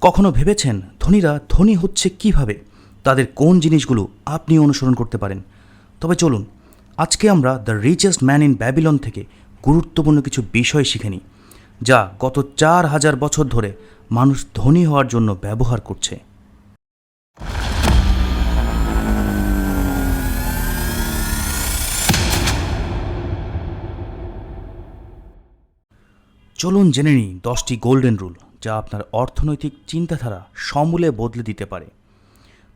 কখনো ভেবেছেন ধনীরা ধনী হচ্ছে কীভাবে? তাদের কোন জিনিসগুলো আপনি অনুসরণ করতে পারেন? তবে চলুন, আজকে আমরা the richest man in Babylon থেকে গুরুত্বপূর্ণ কিছু বিষয় শিখে নিই, যা গত চার হাজার বছর ধরে মানুষ ধনী হওয়ার জন্য ব্যবহার করছে। চলুন জেনে নিই দশটি গোল্ডেন রুল যা আপনার অর্থনৈতিক চিন্তাধারা সমূলে বদলে দিতে পারে।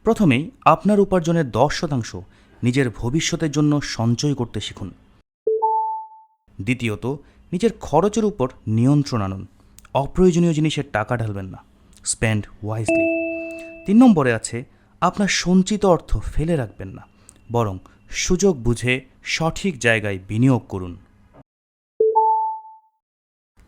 প্রথমেই আপনার উপার্জনের দশ শতাংশ নিজের ভবিষ্যতের জন্য সঞ্চয় করতে শিখুন। দ্বিতীয়ত, নিজের খরচের উপর নিয়ন্ত্রণ আনুন। অপ্রয়োজনীয় জিনিসের টাকা ঢালবেন না। স্পেন্ড ওয়াইজলি তিন নম্বরে আছে, আপনার সঞ্চিত অর্থ ফেলে রাখবেন না। বরং সুযোগ বুঝে সঠিক জায়গায় বিনিয়োগ করুন।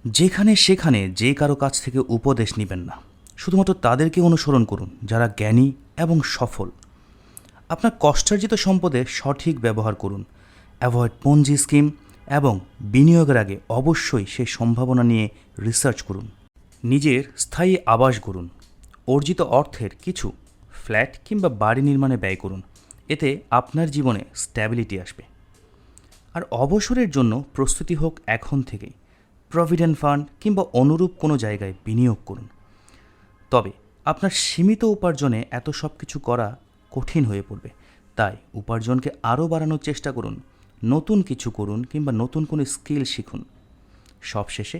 যেখানে সেখানে যে কারও কাছ থেকে উপদেশ নেবেন না। শুধুমাত্র তাদেরকে অনুসরণ করুন, যারা জ্ঞানী এবং সফল। আপনার কষ্টার্জিত সম্পদে সঠিক ব্যবহার করুন। অ্যাভয়েড পঞ্জি স্কিম এবং বিনিয়োগের আগে অবশ্যই সেই সম্ভাবনা নিয়ে রিসার্চ করুন। নিজের স্থায়ী আবাস করুন অর্জিত অর্থের কিছু ফ্ল্যাট কিংবা বাড়ি নির্মাণে ব্যয় করুন। এতে আপনার জীবনে স্ট্যাবিলিটি আসবে। আর অবসরের জন্য প্রস্তুতি হোক এখন থেকেই। প্রভিডেন্ট ফান্ড কিংবা অনুরূপ কোনো জায়গায় বিনিয়োগ করুন। তবে আপনার সীমিত উপার্জনে এত সব কিছু করা কঠিন হয়ে পড়বে। তাই উপার্জনকে আরও বাড়ানোর চেষ্টা করুন, নতুন কিছু করুন কিংবা নতুন কোনো স্কিল শিখুন। সবশেষে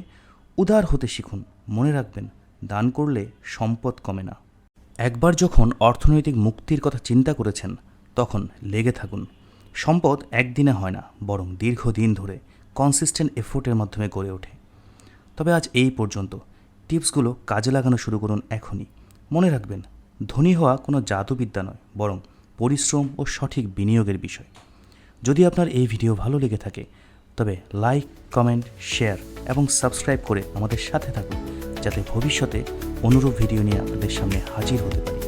উদার হতে শিখুন, মনে রাখবেন, দান করলে সম্পদ কমে না। একবার যখন অর্থনৈতিক মুক্তির কথা চিন্তা করেছেন, তখন লেগে থাকুন। সম্পদ একদিনে হয় না, বরং দীর্ঘদিন ধরে কনসিস্টেন্ট এফোর্টের মাধ্যমে গড়ে ওঠে। তবে আজ এই পর্যন্ত। টিপসগুলো কাজে লাগানো শুরু করুন এখনই। মনে রাখবেন, ধনী হওয়া কোনো জাদুবিদ্যা নয়, বরং পরিশ্রম ও সঠিক বিনিয়োগের বিষয়। যদি আপনার এই ভিডিও ভালো লেগে থাকে, তবে লাইক, কমেন্ট, শেয়ার এবং সাবস্ক্রাইব করে আমাদের সাথে থাকুন, যাতে ভবিষ্যতে অনুরূপ ভিডিও নিয়ে আপনাদের সামনে হাজির হতে পারি।